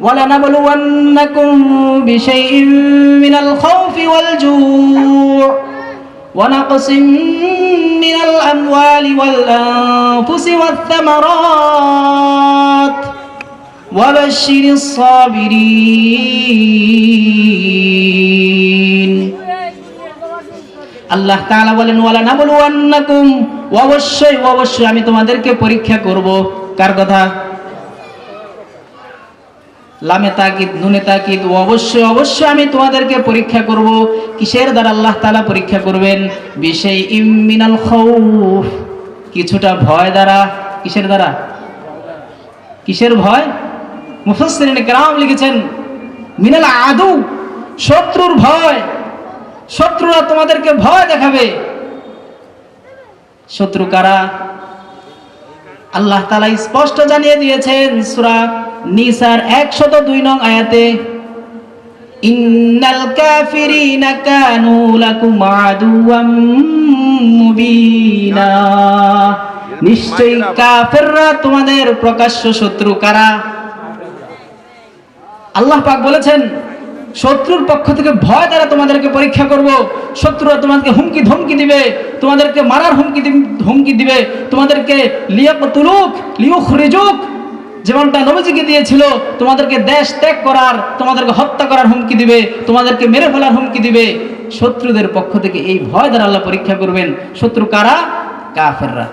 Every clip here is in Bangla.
ولنبلونكم بشيء من الخوف والجوع ونقص من الأموال والأنفس والثمرات وبشر الصابرين আল্লাহ তাআলা বলেন ওয়ালা নাবলুয়ান্নাকুম অবশ্যই অবশ্যই আমি তোমাদেরকে পরীক্ষা করব কার কথা লামে তাকিদ, নুনে তাকিদ অবশ্যই অবশ্যই আমি তোমাদেরকে পরীক্ষা করব। কিসের দ্বারা আল্লাহ তাআলা পরীক্ষা করবেন? বিশেই ইমিনাল খৌফ। কিছুটা ভয় দ্বারা। কিসের দ্বারা? কিসের ভয়? মুফাসসিরিন কেরাম লিখেছেন, মিনাল আদু, শত্রুর ভয়। শত্রুরা তোমাদেরকে ভয় দেখাবে। শত্রু কারা? আল্লাহ তালা স্পষ্ট জানিয়ে দিয়েছেন, সুরা নিসার একশত দুই নং আয়াতে, ইন্নাল কাফিরিনা কানু লাকুম মুবিনা। নিশ্চয়ই কাফেররা তোমাদের প্রকাশ্য শত্রু কারা? আল্লাহ পাক বলেছেন, শত্রুর পক্ষ থেকে ভয় দ্বারা তোমাদেরকে পরীক্ষা করব। শত্রুরা তোমাদেরকে হুমকি ধমকি দিবে, তোমাদেরকে মারার হুমকি হুমকি দিবে। তোমাদেরকে লিয়াকতুলুক, লিউখরিজুক যেমনটা নবীজিকে দিয়েছিল তোমাদেরকে দেশ ত্যাগ করার তোমাদেরকে হত্যা করার হুমকি দিবে তোমাদেরকে মেরে ফেলার হুমকি দিবে শত্রুদের পক্ষ থেকে এই ভয় দ্বারা আল্লাহ পরীক্ষা করবেন শত্রু কারা কাফেররা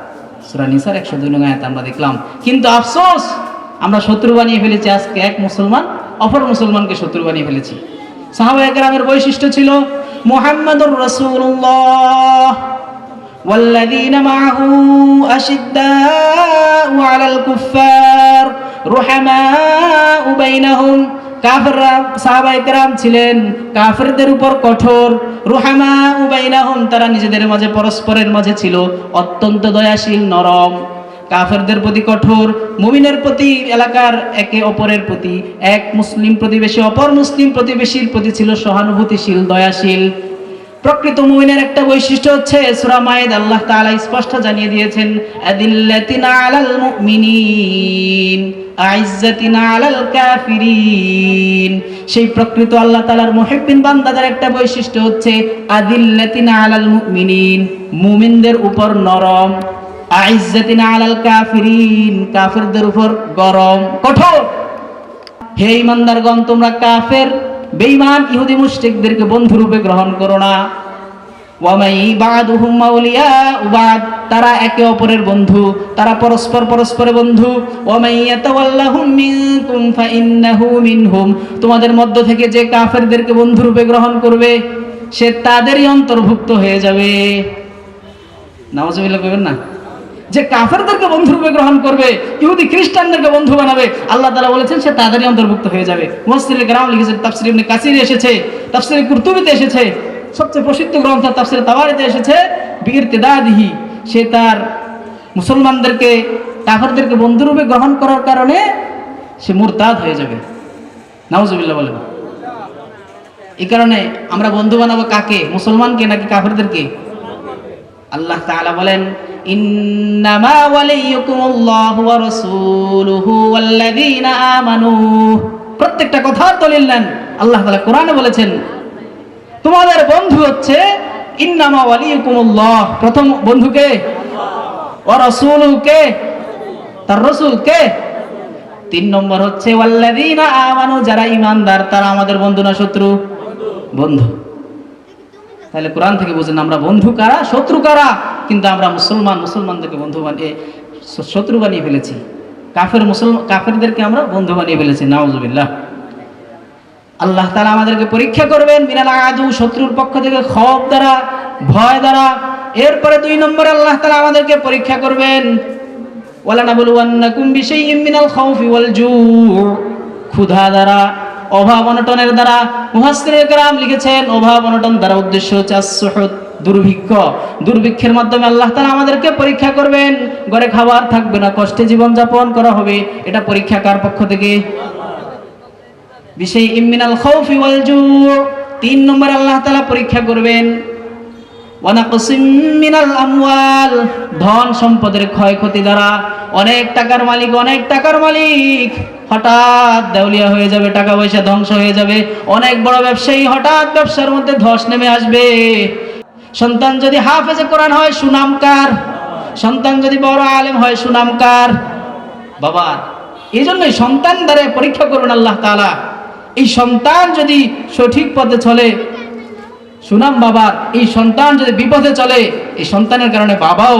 সূরা নিসার 102 নং আয়াত আমরা দেখলাম কিন্তু আফসোস আমরা শত্রু বানিয়ে ফেলেছি আজকে এক মুসলমান অপর মুসলমানকে শত্রু বানিয়ে ফেলেছি সাহাবা একরামের বৈশিষ্ট্য ছিল মুহাম্মাদুর রাসূলুল্লাহ والذين معه أشداء على الكفار রোহামা উবাইনাহুম কাফেররা সাহাবা ছিলেন। কাফেরদের উপর কঠোর। রুহামা তারা নিজেদের মাঝে, পরস্পরের মাঝে ছিল অত্যন্ত দয়াশীল, নরম। কাফেরদের প্রতি কঠোর। মুমিনের প্রতি, এলাকার একে অপরের প্রতি। এক মুসলিম প্রতিবেশী, অপর মুসলিম প্রতিবেশীর প্রতি ছিল সহানুভূতিশীল, দয়াশীল। প্রকৃত মুমিনের একটা বৈশিষ্ট্য হচ্ছে সূরা মায়েদ আল্লাহ তাআলা স্পষ্ট জানিয়ে দিয়েছেন, আদিল্লাতিনা আলাল মুমিনিন, আইজ্জাতিনা আলাল কাফিরিন। সেই প্রকৃত আল্লাহ তাআলার মুহিব্বিন বান্দাদের একটা বৈশিষ্ট্য হচ্ছে, আদিল্লাতিনা আলাল মুমিনিন, মুমিনদের উপর নরম, আইজ্জাতিনা আলাল কাফিরিন, কাফিরদের উপর গরম, কঠোর। হে ইমানদারগণ তোমরা কাফের বেঈমান ইহুদি মুশরিকদেরকে বন্ধুরূপে গ্রহণ করো না। তারা একে অপরের বন্ধু, তারা পরস্পর পরস্পরের বন্ধু। তোমাদের মধ্য থেকে যে কাফেরদেরকে বন্ধুরূপে গ্রহণ করবে, সে তাদেরই অন্তর্ভুক্ত হয়ে যাবে। নাউজুবিল্লাহ কইবেন না? যে কাফেরদেরকে বন্ধুরূপে গ্রহণ করবে, ইহুদি খ্রিস্টানদেরকে বন্ধু বানাবে, আল্লাহ তাআলা বলেছেন সে তাদেরই অন্তর্ভুক্ত হয়ে যাবে। মুফাসসির গ্রাম লিখেছেন, তাফসীর ইবনে কাসির এসেছে, তাফসীর কুর্তুবিতে এসেছে, সবচেয়ে প্রসিদ্ধ গ্রন্থ তাফসীর তাওয়ারিতে এসেছে বীর তেদাদিহি সে তার মুসলমানদেরকে, কাফেরদেরকে বন্ধুরূপে গ্রহণ করার কারণে সে মুরতাদ হয়ে যাবে। নাউজুবিল্লাহ বলেন। এই কারণে আমরা বন্ধু বানাবো কাকে? মুসলমানকে নাকি কাফেরদেরকে? আল্লাহ তাআলা বলেন, ইন্নামা ওয়ালিয়ুকুমুল্লাহু ওয়া রাসূলুহু ওয়াল্লাযীনা আমানু। প্রত্যেকটা কথা দলিল নেন। আল্লাহ তাআলা কোরআনে বলেছেন, তোমাদের বন্ধু হচ্ছে ইন্নামা ওয়ালিয়ুকুমুল্লাহ। প্রথম বন্ধু বন্ধুকে ওয়া কে? তার রাসূল কে? তিন নম্বর হচ্ছে, ওয়াল্লাযীনা আমানু, যারা ঈমানদার, তারা আমাদের বন্ধু না শত্রু? বন্ধু। তাহলে কোরআন থেকে বুঝেন আমরা বন্ধু কারা? শত্রু কারা? কিন্তু আমরা মুসলমান মুসলমানদেরকে বন্ধু বানিয়ে শত্রু বানিয়ে ফেলেছি। কাফের মুসলমান কাফেরদেরকে আমরা বন্ধু বানিয়ে ফেলেছি। নাউজুবিল্লাহ। আল্লাহ তাআলা আমাদেরকে পরীক্ষা করবেন, মিনাল আদু, শত্রুর পক্ষ থেকে খব দ্বারা, ভয় দ্বারা। এরপরে দুই নম্বরে আল্লাহ তাআলা আমাদেরকে পরীক্ষা করবেন ওয়ালা নাবলুওয়ান্নাকুম বিশাইইম মিনাল খাউফি ওয়াল জু। ক্ষুধা দ্বারা অভাব অনটনের দ্বারা মুহাসসিরিন গ্রাম লিখেছেন, অভাব অনটন দ্বারা উদ্দেশ্য হচ্ছে দুর্ভিক্ষ। দুর্ভিক্ষের মাধ্যমে আল্লাহ তালা আমাদেরকে পরীক্ষা করবেন, ঘরে খাবার থাকবে না, কষ্টে জীবন যাপন করা হবে, এটা পরীক্ষা কার পক্ষ থেকে? বিশেষ ইমিনাল খৌফি ওয়াল জু, তিন নম্বর আল্লাহ তালা পরীক্ষা করবেন মিনাল আমওয়াল, ধন সম্পদের ক্ষয়ক্ষতি দ্বারা অনেক টাকার মালিক, অনেক টাকার মালিক হঠাৎ দেউলিয়া হয়ে যাবে, টাকা পয়সা ধ্বংস হয়ে যাবে, অনেক বড় ব্যবসায়ী হঠাৎ ব্যবসার মধ্যে ধস নেমে আসবে। সন্তান যদি হাফেজে কোরআন হয় সুনামকার সন্তান যদি বড় আলেম হয় সুনামকার বাবা এই জন্যই সন্তান দ্বারা পরীক্ষা করুন আল্লাহ তাআলা। এই সন্তান যদি সঠিক পথে চলে সুনাম বাবার, এই সন্তান যদি বিপদে চলে, এই সন্তানের কারণে বাবাও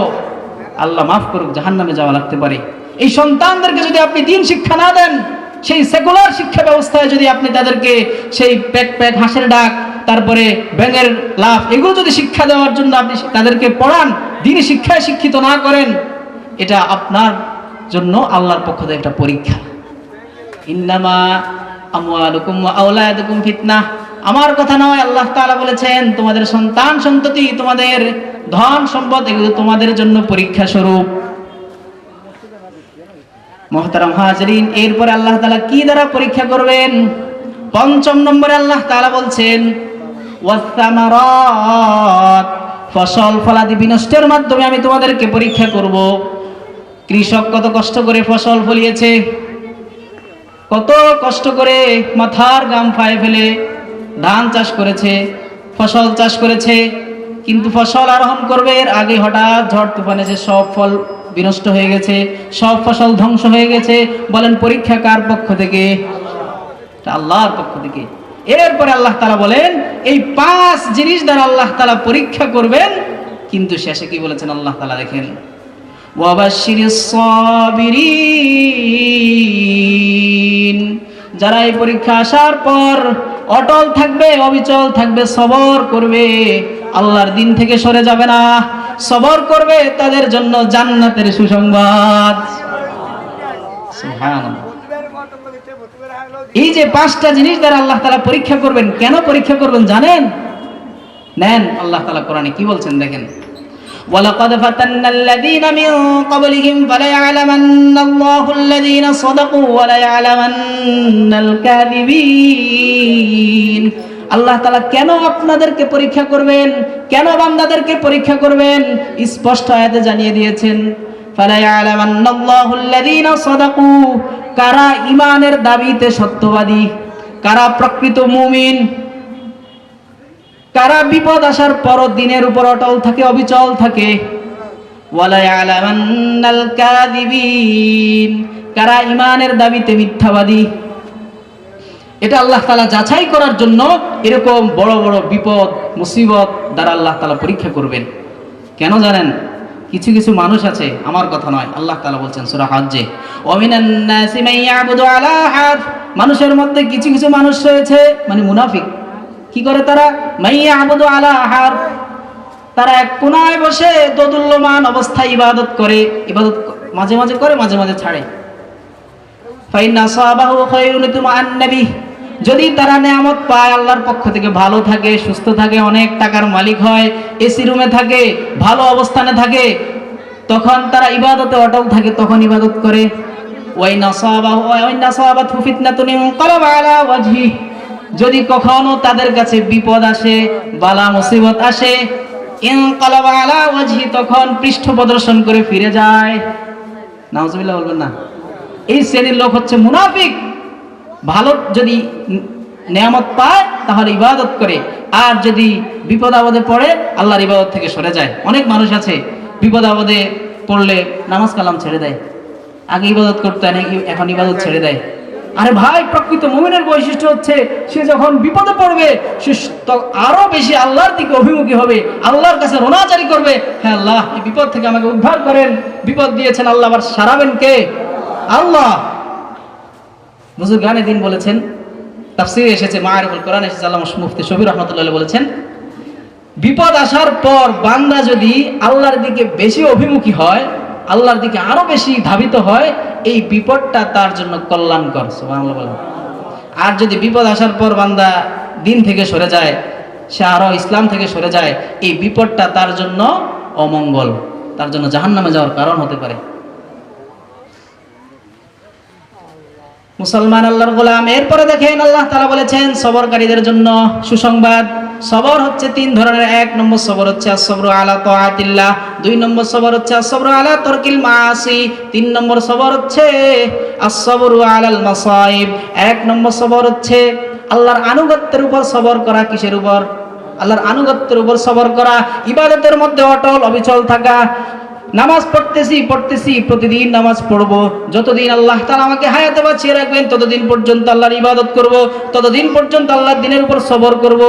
আল্লাহ মাফ করুক জাহান নামে যাওয়া লাগতে পারে। এই সন্তানদেরকে যদি আপনি দিন শিক্ষা না দেন, সেই সেকুলার শিক্ষা ব্যবস্থায় যদি আপনি তাদেরকে সেই প্যাক প্যাক হাঁসের ডাক, তারপরে ব্যাঙের লাভ এগুলো যদি শিক্ষা দেওয়ার জন্য আপনি তাদেরকে পড়ান দিন শিক্ষায় শিক্ষিত না করেন, এটা আপনার জন্য আল্লাহর পক্ষ থেকে একটা পরীক্ষা। ইন্নামা আমওয়ালুকুম ওয়া ফিতনাহ। আমার কথা নয়, আল্লাহ তাআলা বলেছেন, তোমাদের সন্তান সন্ততি, তোমাদের ধন সম্পদ, এগুলো তোমাদের জন্য পরীক্ষা স্বরূপ। মহতারাম হাজরিন, এরপরে আল্লাহ তাআলা কি দ্বারা পরীক্ষা করবেন? পঞ্চম নম্বরে আল্লাহ তাআলা বলছেন ফসল ফলাদি বিনষ্টের মাধ্যমে আমি তোমাদেরকে পরীক্ষা করব। কৃষক কত কষ্ট করে ফসল ফলিয়েছে? কত কষ্ট করে মাথার গাম ফায়ে ফেলে? ধান চাষ করেছে, ফসল চাষ করেছে, কিন্তু ফসল আরোহণ করবে এর আগে হঠাৎ ঝড় তুফান এসে সব ফল বিনষ্ট হয়ে গেছে, সব ফসল ধ্বংস হয়ে গেছে, বলেন পরীক্ষা কার পক্ষ থেকে? আল্লাহর পক্ষ থেকে। এরপরে আল্লাহ তালা বলেন, এই পাঁচ জিনিস দ্বারা আল্লাহ তালা পরীক্ষা করবেন, কিন্তু শেষে কি বলেছেন আল্লাহ তালা দেখেন? যারা এই পরীক্ষা আসার পর অটল থাকবে, অবিচল থাকবে, সবর করবে। আল্লাহর দিন থেকে সরে যাবে না। সবর করবে তাদের জন্য জান্নাতের সুসংবাদ। এই যে পাঁচটা জিনিস দ্বারা আল্লাহ তালা পরীক্ষা করবেন, কেন পরীক্ষা করবেন জানেন? নেন, আল্লাহ তালা কোরআনে কি বলছেন দেখেন। ولقد فتنا الذين من قبلهم فليعلمن الله الذين صدقوا وليعلمن الكاذبين আল্লাহ তালা কেন আপনাদেরকে পরীক্ষা করবেন কেন বান্দাদেরকে পরীক্ষা করবেন স্পষ্ট আয়াতে জানিয়ে দিয়েছেন فليعلمن الله الذين صدقوا কারা ইমানের দাবিতে সত্যবাদী কারা প্রকৃত মুমিন কারা বিপদ আসার পর দিনের উপর অটল থাকে, অবিচল থাকে? কারা ইমানের দাবিতে মিথ্যাবাদী? এটা আল্লাহ তাআলা যাচাই করার জন্য এরকম বড় বড় বিপদ, মুসিবত দ্বারা আল্লাহ তালা পরীক্ষা করবেন। কেন জানেন? কিছু কিছু মানুষ আছে, আমার কথা নয়, আল্লাহ তালা বলছেন সূরা হজ্জে। মান মানুষের মধ্যে কিছু কিছু মানুষ রয়েছে মানে মুনাফিক। কি করে তারা? মাইয়া আবুদু আলা হার তারা এক কোনায় বসে দোদুল্যমান অবস্থায় ইবাদত করে, ইবাদত মাঝে মাঝে করে, মাঝে মাঝে ছাড়ে। যদি তারা নেয়ামত পায়, আল্লাহর পক্ষ থেকে ভালো থাকে, সুস্থ থাকে, অনেক টাকার মালিক হয়, এসি রুমে থাকে, ভালো অবস্থানে থাকে, তখন তারা ইবাদতে অটল থাকে, তখন ইবাদত করে। ওয়াইনা সাহাবাহু ওয়াইনা সাহাবাতহু ফিতনাতুন ইনকালাবা আলা ওয়াজহি। যদি কখনো তাদের কাছে বিপদ আসে, বালা মুসিবত আসে তখন পৃষ্ঠ প্রদর্শন করে ফিরে যায়। বলবেন না। এই শ্রেণির লোক হচ্ছে মুনাফিক। ভালো যদি নেয়ামত পায়, তাহলে ইবাদত করে। আর যদি বিপদ আপদে পড়ে, আল্লাহর ইবাদত থেকে সরে যায়। অনেক মানুষ আছে, বিপদ আপদে পড়লে নামাজ কালাম ছেড়ে দেয়। আগে ইবাদত করতে, এখন ইবাদত ছেড়ে দেয়। আরে ভাই, প্রকৃত মুমিনের বৈশিষ্ট্য হচ্ছে সে যখন বিপদে পড়বে, সে আরও বেশি আল্লাহর দিকে অভিমুখী হবে, আল্লাহর কাছে রোনাচারি করবে। হ্যাঁ আল্লাহ, এই বিপদ থেকে আমাকে উদ্ধার করেন। বিপদ দিয়েছেন আল্লাহ, আবার সারাবেন কে? আল্লাহ। বুজুর গানে দিন বলেছেন, তাফসিরে এসেছে মায়ের কোরআন এসেছে, আল্লাহ মুফতি শবির রহমতুল্লাহ বলেছেন, বিপদ আসার পর বান্দা যদি আল্লাহর দিকে বেশি অভিমুখী হয় আল্লাহর দিকে আরও বেশি ধাবিত হয়, এই বিপদটা তার জন্য কল্যাণকর বলেন। আর যদি বিপদ আসার পর বান্দা দিন থেকে সরে যায়, সে আরও ইসলাম থেকে সরে যায়, এই বিপদটা তার জন্য অমঙ্গল, তার জন্য জাহান্নামে যাওয়ার কারণ হতে পারে। মুসলমান আল্লাহর গোলাম। এরপরে দেখেন আল্লাহ তালা বলেছেন, সবরকারীদের জন্য সুসংবাদ। সবর হচ্ছে তিন ধরনের। এক নম্বর সবর হচ্ছে আসবর আলা তাআতিল্লাহ, দুই নম্বর সবর হচ্ছে আসবর আলা তরকিল মাসি তিন নম্বর সবর হচ্ছে আসবর আলাল মাসাইব, এক নম্বর সবর হচ্ছে আল্লাহর আনুগত্যের উপর সবর করা কিসের উপর? আল্লাহর আনুগত্যের উপর সবর করা। ইবাদতের মধ্যে অটল, অবিচল থাকা। নামাজ পড়তেছি পড়তেছি, প্রতিদিন নামাজ পড়ব। যতদিন আল্লাহ তাআলা আমাকে হায়াতে বাঁচিয়ে রাখবেন, ততদিন পর্যন্ত আল্লাহর ইবাদত করব, ততদিন পর্যন্ত আল্লাহর দিনের উপর সবর করব।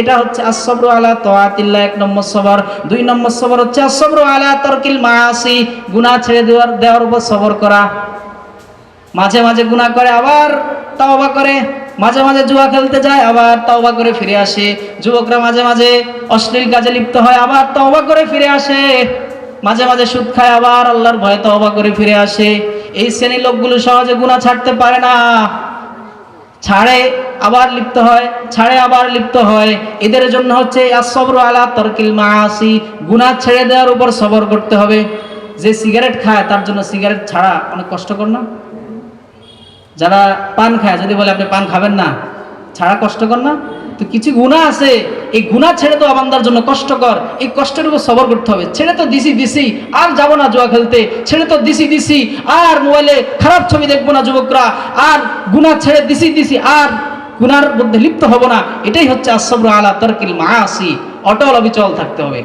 এটা হচ্ছে আসবর আলা তাআতিল্লাহ এক নম্বর সবর। দুই নম্বর সবর হচ্ছে আসবর আলা তরকিল মাসি গুনাহ ছেড়ে দেওয়ার দেওয়ার উপর সবর করা। মাঝে মাঝে গুনাহ করে, আবার তাওবা করে। মাঝে মাঝে জুয়া খেলতে যায়, আবার তাওবা করে ফিরে আসে। যুবকরা মাঝে মাঝে অশ্লীল কাজে লিপ্ত হয়, আবার তাওবা করে ফিরে আসে। মাঝে মাঝে সুদ খায়, আবার আল্লাহর ভয়ে তওবা করে ফিরে আসে। এই শ্রেণির লোকগুলো সহজে গুনাহ ছাড়তে পারে না। ছাড়ে, আবার লিপ্ত হয়, ছাড়ে, আবার লিপ্ত হয়। এদের জন্য হচ্ছে আসবর আলা তরকিল মাসি গুনাহ ছেড়ে দেওয়ার উপর সবর করতে হবে। যে সিগারেট খায়, তার জন্য সিগারেট ছাড়া অনেক কষ্টকর না? যারা পান খায়, যদি বলে আপনি পান খাবেন না, ছাড়া কষ্টকর না? তো কিছু গুণা আছে। এই গুণা ছেড়ে তো আমাদের জন্য কষ্টকর। এই কষ্টের উপর সবর করতে হবে। ছেড়ে তো দিছি দিছি। আর যাব না জুয়া খেলতে। ছেড়ে তো দিছি দিছি। আর মোবাইলে খারাপ ছবি দেখব না যুবকরা। আর গুণা ছেড়ে দিছি দিছি। আর গুনার মধ্যে লিপ্ত হব না। এটাই হচ্ছে আসবর আলা তরকিল মাসি অটল অবিচল থাকতে হবে।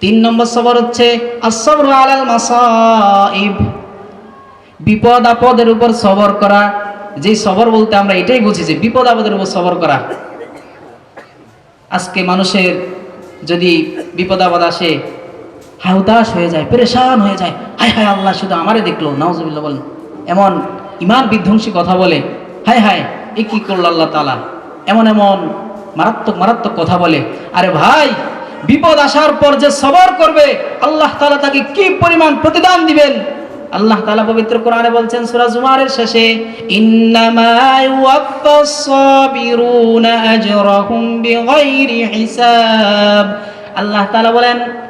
তিন নম্বর সবর হচ্ছে আসবর আলাল মাসাইব। বিপদ আপদের উপর সবর করা। যে সবর বলতে আমরা এটাই বুঝি যে বিপদ আপদের উপর সবর করা। আজকে মানুষের যদি বিপদ আপদ আসে হাউতাস হয়ে যায়, পেরেশান হয়ে যায়, হায় হায় আল্লাহ শুধু আমারে দেখল, নাউজুবিল্লাহ বলেন। এমন ইমান বিধ্বংসী কথা বলে, হায় হায়, এ কি করল আল্লাহ তালা এমন এমন মারাত্মক মারাত্মক কথা বলে, আরে ভাই, বিপদ আসার পর যে সবর করবে, আল্লাহ তালা তাকে কি পরিমাণ প্রতিদান দিবেন? আল্লাহ তাআলা পবিত্র কোরআনে বলছেন সূরা জুমারের শেষে, ইন্নামা ইউওয়াফাস সাবিরুনা আজরাহুম বিগাইরি হিসাব। আল্লাহ তাআলা বলেন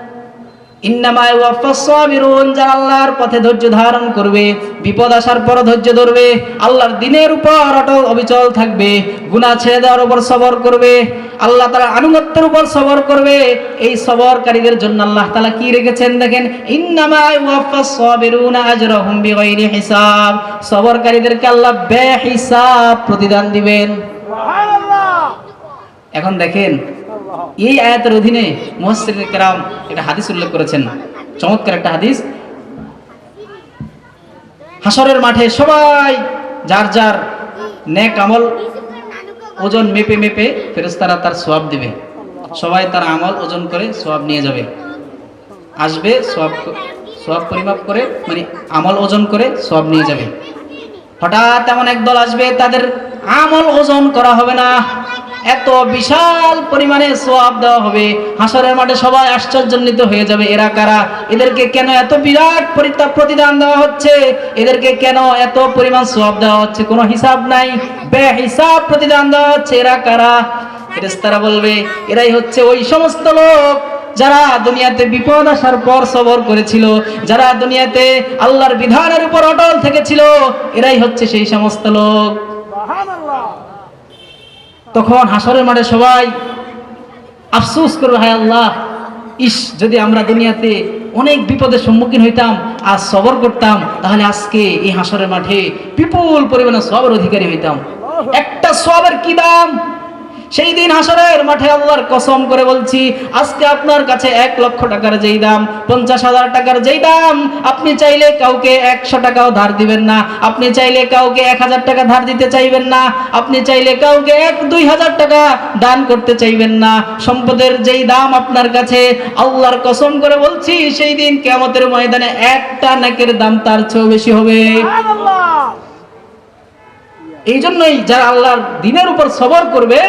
যারা আল্লাহর পথে ধৈর্য ধারণ করবে বিপদ আসার পর ধৈর্য ধরবে আল্লাহর দিনের উপর অটল অবিচল থাকবে গুনাহ ছেড়ে দেওয়ার উপর সবর করবে আল্লাহ তাআলা আনুগত্যের উপর সবর করবে এই সবরকারীদের জন্য আল্লাহ তাআলা কি রেখেছেন দেখেন? হিসাব। সবরকারীদেরকে আল্লাহ বেহিসাব প্রতিদান দিবেন। এখন দেখেন এই আয়াতের অধীনে মুহাসসির কেরাম একটা হাদিস উল্লেখ করেছেন। চমৎকার একটা হাদিস। হাসরের মাঠে সবাই যার যার নেক আমল ওজন মেপে মেপে ফেরেশতারা তার সোয়াব দেবে। সবাই তার আমল ওজন করে সোয়াব নিয়ে যাবে। আসবে সোয়াব সোয়াব পরিমাপ করে মানে আমল ওজন করে সোয়াব নিয়ে যাবে। হঠাৎ এমন একদল আসবে, তাদের আমল ওজন করা হবে না। এত বিশাল পরিমাণে সোয়াব দেওয়া হবে। হাসরের মাঠে সবাই আশ্চর্যান্বিত হয়ে যাবে। এরা কারা? এদেরকে কেন এত বিরাট পরিতা- প্রতিদান দেওয়া হচ্ছে? এদেরকে কেন এত পরিমাণ সোয়াব দেওয়া হচ্ছে? কোনো হিসাব নাই। বে হিসাব প্রতিদান দেওয়া হচ্ছে। এরা কারা? ফেরেশতারা বলবে, এরাই হচ্ছে ওই সমস্ত লোক যারা দুনিয়াতে বিপদ আসার পর সবর করেছিল, যারা দুনিয়াতে আল্লাহর বিধানের উপর অটল থেকেছিল। এরাই হচ্ছে সেই সমস্ত লোক। তখন হাসরের মাঠে সবাই আফসোস করবে, হায় আল্লাহ, ইস, যদি আমরা দুনিয়াতে অনেক বিপদের সম্মুখীন হইতাম আর সবর করতাম, তাহলে আজকে এই হাসরের মাঠে বিপুল পরিমাণে সবর অধিকারী হইতাম। একটা সবের কি দাম? সেই দিন হাসরের মাঠে আল্লাহর কসম করে বলছি আজকে আপনার কাছে এক লক্ষ টাকার যেই দাম পঞ্চাশ হাজার টাকার যেই দাম আপনি চাইলে কাউকে একশো টাকাও ধার দিবেন না আপনি চাইলে কাউকে এক হাজার টাকা ধার দিতে চাইবেন না আপনি চাইলে কাউকে এক দুই হাজার টাকা দান করতে চাইবেন না। সম্পদের যেই দাম আপনার কাছে আল্লাহর কসম করে বলছি সেই দিন কেমতের ময়দানে একটা নাকের দাম তার চেয়েও বেশি হবে। এই জন্যই যারা আল্লাহর দিনের উপর সবর করবে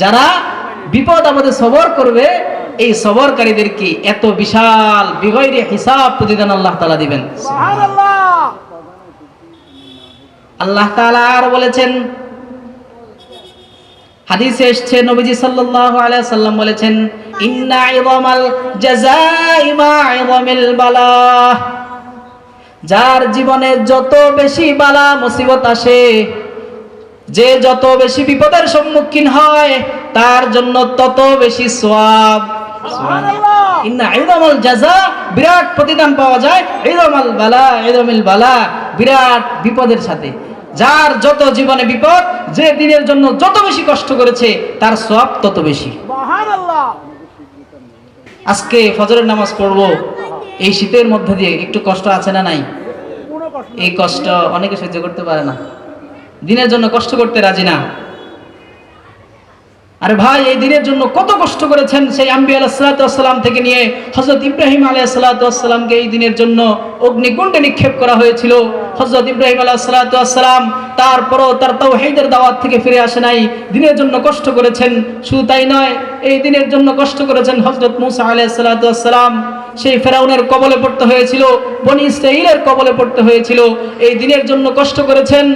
যারা বিপদ আমাদের সবর করবে এই সবরকারীদেরকে এত বিশাল বিগৈরে হিসাব প্রতিদান আল্লাহ তালা দিবেন। আল্লাহ তাআলা আর বলেছেন হাদিসে এসছে নবীজি সাল্লাল্লাহু আলাইহি সাল্লাম বলেছেন ইন্না ইযামাল জাযাই মা ইযামিল বালা। যার জীবনে যত বেশি বালা মুসিবত আসে যে যত বেশি বিপদের সম্মুখীন হয় তার জন্য তত বেশি সোয়াব। বিরাট প্রতিদান পাওয়া যায়। বালা বালা বিরাট বিপদের সাথে। যার যত জীবনে বিপদ যে দিনের জন্য যত বেশি কষ্ট করেছে তার সব তত বেশি। আজকে ফজরের নামাজ পড়ব। এই শীতের মধ্যে দিয়ে একটু কষ্ট আছে না নাই? এই কষ্ট অনেকে সহ্য করতে পারে না। দিনের জন্য কষ্ট করতে রাজি না। আরে ভাই, এই দিনের জন্য কত কষ্ট করেছেন সেই আম্বি আলাহাতাম থেকে নিয়ে। হজরত ইব্রাহিম আলাইসালাতামকে এই দিনের জন্য অগ্নিকুণ্ডে নিক্ষেপ করা হয়েছিল। হজরত ইব্রাহিম আলাহাতাম তারপরও তার তাও হেদের দাওয়াত থেকে ফিরে আসে নাই। দিনের জন্য কষ্ট করেছেন, শুধু তাই নয়, এই দিনের জন্য কষ্ট করেছেন হজরত মুসা আলাহ আলাইসালাতাম সেই ফেরাউনের কবলে পড়তে হয়েছিল, বনি ইসরাইলের কবলে পড়তে হয়েছিল। এই দিনের জন্য কষ্ট করেছেন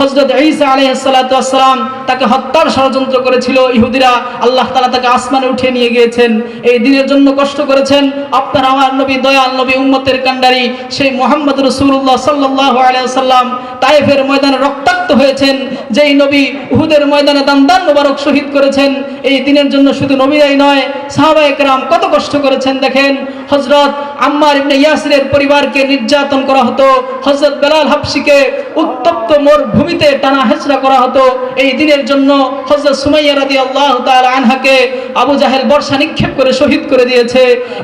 হজরত ঈসা আলাইসালাম তাকে হত্যার ষড়যন্ত্র করেছিল ইহুদিরা। আল্লাহ তালা তাকে আসমানে উঠিয়ে নিয়ে গিয়েছেন। এই দিনের জন্য কষ্ট করেছেন আপনার আমার নবী, দয়াল নবী উম্মতের কান্ডারি সেই মোহাম্মদ রসুল্লাহ সাল্লাহ আলাইসাল্লাম তাইফের ময়দানে রক্তাক্ত হয়েছেন, যেই নবী উহুদের ময়দানে দান মোবারক শহীদ করেছেন, এই দিনের জন্য শুধু নবীরাই নয় সাহাবা একরাম কত কষ্ট করেছেন দেখেন। হজরত আম্মার ইবনে ইয়াসিরের পরিবারকে নির্যাতন করা হতো হজরত বেলাল হাফসিকে উত্তপ্ত মোর ভূমিতে টানা হেঁচড়া করা হতো। এই দিনের জন্য হজরত সুমাইয়া রাদি আল্লাহ আনহাকে আবু জাহেল বর্ষা নিক্ষেপ করে শহীদ করে দিয়েছে।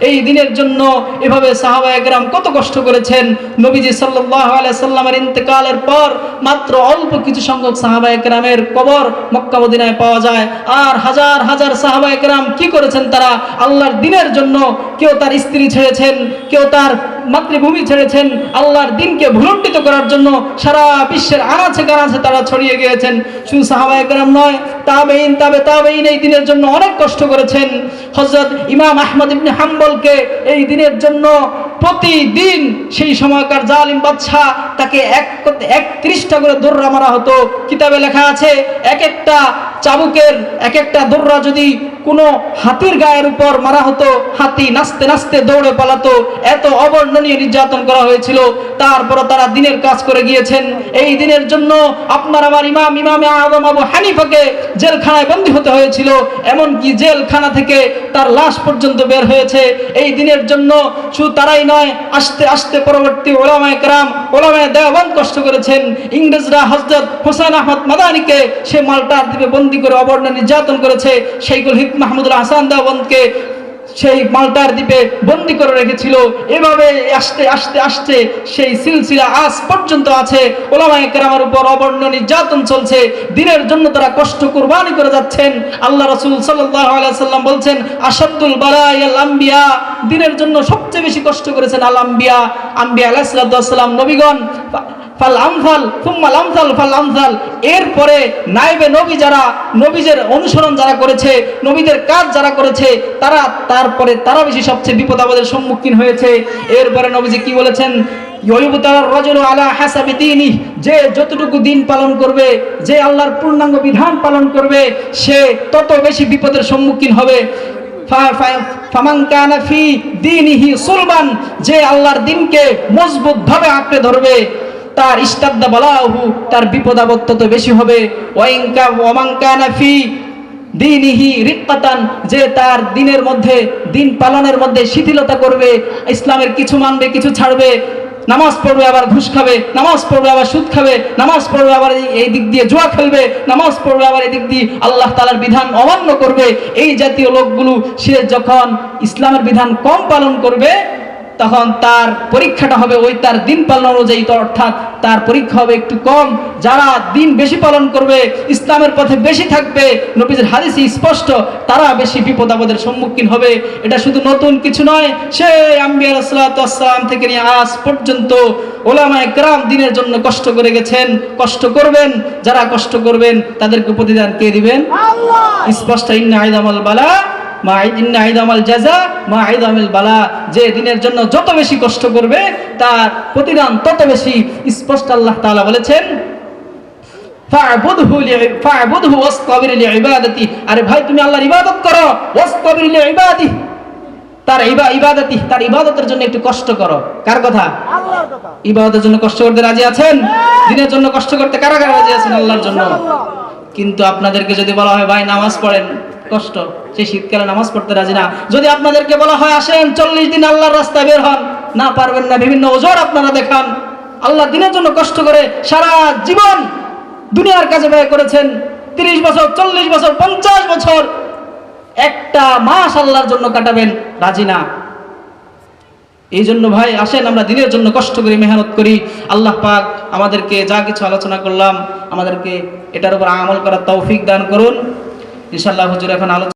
এই দিনের জন্য এভাবে সাহাবা একরাম কত কষ্ট করেছেন। নবীজি সাল্লাহ সাল্লামের ইন্তেকালের পর মাত্র অল্প কিছু সংখ্যক সাহাবা একরামের কবর মক্কা মদিনায় পাওয়া যায়। আর হাজার হাজার সাহাবা একরাম কি করেছেন তারা? আল্লাহর দিনের জন্য কেউ তার স্ত্রী ছেড়েছেন, কেউ তার মাতৃভূমি ছেড়েছেন, আল্লাহর দিনকে ভুলণ্ডিত করার জন্য সারা বিশ্বের আনাচে কানাচে তারা ছড়িয়ে গিয়েছেন। শুধু সাহাবা একরাম নয় তাবেইন তাবে তাবেইন এই দিনের জন্য অনেক কষ্ট করেছেন। হজরত ইমাম আহমদ ইবনে হাম্বলকে এই দিনের জন্য প্রতিদিন সেই সময়কার জালিম বাদশাহ তাকে এক একত্রিশটা করে দৌড়া মারা হতো। কিতাবে লেখা আছে, এক একটা চাবুকের, এক একটা দৌড়া যদি কোনো হাতির গায়ের উপর মারা হতো, হাতি নাচতে নাচতে দৌড়ে পালাতো। এত অবর্ণনীয় নির্যাতন করা হয়েছিল। তারপর তারা দিনের কাজ করে গিয়েছেন। এই দিনের জন্য আপনার আমার ইমাম, ইমামে আদম আবু হানিফাকে জেলখানায় বন্দী হতে হয়েছিল। এমনকি জেলখানা থেকে তার লাশ পর্যন্ত বের হয়েছে। এই দিনের জন্য শুধু তারাই নয়, আস্তে আস্তে পরবর্তী ওলামায় কারাম, ওলামায় দেওয়ান কষ্ট করেছেন। ইংরেজরা হজরত হোসেন আহমদ মাদানিকে সে মালটার দ্বীপে বন্দী করে অবর্ণ নির্যাতন করেছে। সেইগুল হিক মাহমুদুল হাসান দেওয়ানকে সেই মালটার দ্বীপে বন্দি করে রেখেছিল। এভাবে আসতে আসতে, আস্তে সেই সিলসিলা আজ পর্যন্ত আছে। ওলামায়ে কেরামের উপর অবর্ণ নির্যাতন চলছে। দিনের জন্য তারা কষ্ট কুরবানি করে যাচ্ছেন। আল্লাহ রসুল আলাইসাল্লাম বলছেন আসাদুল বালাই দিনের জন্য সবচেয়ে বেশি কষ্ট করেছেন আল আম্বিয়া। আম্বিয়া আলাইসাল্লাম নবীগণ ফাল আমফাল ফুম্মাল আমসাল ফাল আমসাল। এরপরে নাইবে নবী যারা, নবীদের অনুসরণ যারা করেছে, নবীদের কাজ যারা করেছে, তারা তারপরে তারা বেশি সবচেয়ে বিপদ আপদের সম্মুখীন হয়েছে। এরপরে নবীজি কি বলেছেন? যে যতটুকু দিন পালন করবে, যে আল্লাহর পূর্ণাঙ্গ বিধান পালন করবে, সে তত বেশি বিপদের সম্মুখীন হবে। যে আল্লাহর দিনকে মজবুত ভাবে আঁকড়ে ধরবে। তার ইস্তাদ্দা বলাহু, তার বিপদ আপদ তত বেশি হবে। ওয়াইঙ্কা ওয়ামাঙ্কানা ফি দিনহি রিক্কাতান, যে তার দিনের মধ্যে, দিন পালনের মধ্যে শিথিলতা করবে, ইসলামের কিছু মানবে, কিছু ছাড়বে, নামাজ পড়বে, আবার ঘুষ খাবে, নামাজ পড়বে, আবার সুদ খাবে, নামাজ পড়বে, আবার এই দিক দিয়ে জুয়া খেলবে, নামাজ পড়বে, আবার এই দিক দিয়ে আল্লাহ তালার বিধান অমান্য করবে। এই জাতীয় লোকগুলো, সে যখন ইসলামের বিধান কম পালন করবে তখন তার পরীক্ষাটা হবে ওই তার দিন পালন অনুযায়ী অর্থাৎ তার পরীক্ষা হবে একটু কম। যারা দিন বেশি পালন করবে ইসলামের পথে বেশি থাকবে নবীজের হাদিসে স্পষ্ট তারা বেশি বিপদ আপদের সম্মুখীন হবে। এটা শুধু নতুন কিছু নয় সে আম্বিয়া সালাম থেকে নিয়ে আজ পর্যন্ত ওলামায় গ্রাম দিনের জন্য কষ্ট করে গেছেন কষ্ট করবেন যারা কষ্ট করবেন তাদেরকে প্রতিদান কে দিবেন? স্পষ্ট ইন্না আইদামাল বালা মা ইন্না আইদামাল জাজা মা আইদামিল বালা। যে দিনের জন্য যত বেশি কষ্ট করবে তার প্রতিদান তত বেশি স্পষ্ট আল্লাহ তাআলা বলেছেন আরে ভাই তুমি আল্লাহর ইবাদত করো লিইবাদি তার ইবা ইবাদতি তার ইবাদতের জন্য একটু কষ্ট করো। কার কথা? কথা। ইবাদতের জন্য কষ্ট করতে রাজি আছেন? দিনের জন্য কষ্ট করতে কারা কারা রাজি আছেন আল্লাহর জন্য? কিন্তু আপনাদেরকে যদি বলা হয় ভাই নামাজ পড়েন। কষ্ট, সেই শীতকালে নামাজ পড়তে রাজি না। যদি আপনাদেরকে বলা হয়, আসেন, চল্লিশ দিন আল্লাহর রাস্তায় বের হন। না পারবেন না, বিভিন্ন ওজোর আপনারা দেখান। আল্লাহ দিনের জন্য কষ্ট করে সারা জীবন দুনিয়ার কাজে ব্যয় করেছেন। তিরিশ বছর, চল্লিশ বছর, পঞ্চাশ বছর। একটা মাস আল্লাহর জন্য কাটাবেন, রাজি না। এই জন্য ভাই, আসেন, আমরা দিনের জন্য কষ্ট করি মেহনত করি। আল্লাহ পাক আমাদেরকে যা কিছু আলোচনা করলাম, আমাদেরকে এটার উপর আমল করার তৌফিক দান করুন। ইনশাল্লাহ হুজুর এখন আলোচনা